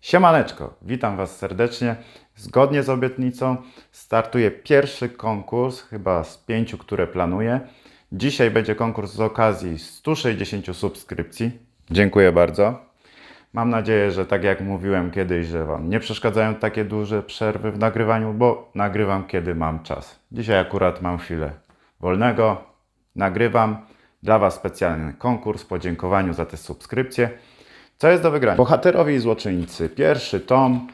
Siemaneczko, witam Was serdecznie. Zgodnie z obietnicą startuje pierwszy konkurs, chyba z pięciu, które planuję. Dzisiaj będzie konkurs z okazji 160 subskrypcji. Dziękuję bardzo. Mam nadzieję, że tak jak mówiłem kiedyś, że Wam nie przeszkadzają takie duże przerwy w nagrywaniu, bo nagrywam kiedy mam czas. Dzisiaj akurat mam chwilę wolnego, nagrywam. Dla Was specjalny konkurs w podziękowaniu za te subskrypcje. Co jest do wygrania? Bohaterowie i złoczyńcy. Pierwszy tom,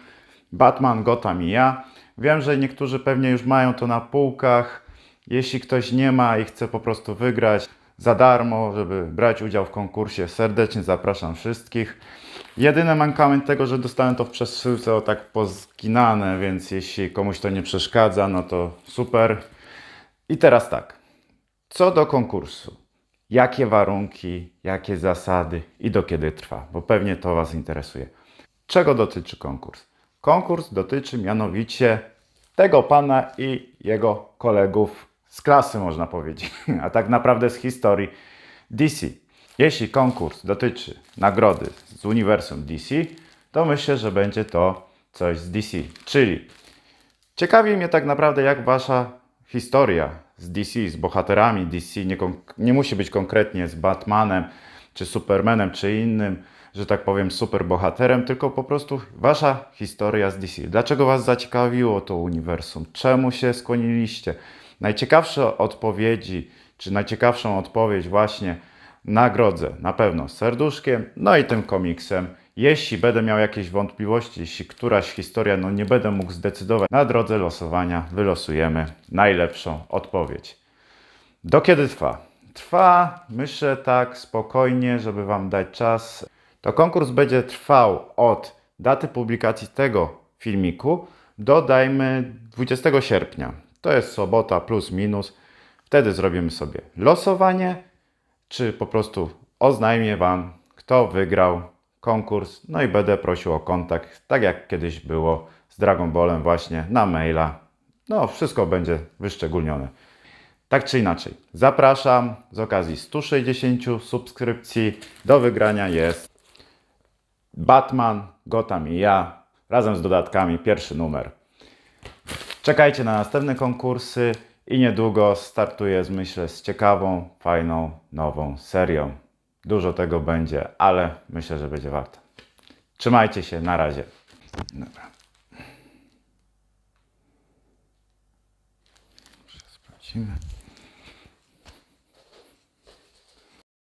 Batman, Gotham i ja. Wiem, że niektórzy pewnie już mają to na półkach. Jeśli ktoś nie ma i chce po prostu wygrać za darmo, żeby brać udział w konkursie, serdecznie zapraszam wszystkich. Jedyny mankament tego, że dostałem to w przesyłce tak pozginane, więc jeśli komuś to nie przeszkadza, no to super. I teraz tak. Co do konkursu. Jakie warunki, jakie zasady i do kiedy trwa, bo pewnie to Was interesuje. Czego dotyczy konkurs? Konkurs dotyczy mianowicie tego pana i jego kolegów z klasy, można powiedzieć, a tak naprawdę z historii DC. Jeśli konkurs dotyczy nagrody z uniwersum DC, to myślę, że będzie to coś z DC. Czyli ciekawi mnie tak naprawdę, jak wasza historia z DC, z bohaterami DC, nie, nie musi być konkretnie z Batmanem, czy Supermanem, czy innym, że tak powiem, superbohaterem, tylko po prostu wasza historia z DC. Dlaczego was zaciekawiło to uniwersum? Czemu się skłoniliście? Najciekawsze odpowiedzi, czy najciekawszą odpowiedź właśnie nagrodzę na pewno serduszkiem, no i tym komiksem. Jeśli będę miał jakieś wątpliwości, jeśli któraś historia, no nie będę mógł zdecydować, na drodze losowania wylosujemy najlepszą odpowiedź. Do kiedy trwa? Trwa, myślę tak spokojnie, żeby Wam dać czas. To konkurs będzie trwał od daty publikacji tego filmiku do dajmy 20 sierpnia. To jest sobota plus minus. Wtedy zrobimy sobie losowanie, czy po prostu oznajmię Wam, kto wygrał konkurs. No i będę prosił o kontakt, tak jak kiedyś było z Dragon Ballem właśnie na maila. No, wszystko będzie wyszczególnione. Tak czy inaczej, zapraszam z okazji 160 subskrypcji. Do wygrania jest Batman, Gotham i ja, razem z dodatkami, pierwszy numer. Czekajcie na następne konkursy i niedługo startuję myślę z ciekawą, fajną, nową serią. Dużo tego będzie, ale myślę, że będzie warto. Trzymajcie się, na razie. Dobra. Sprawdzimy.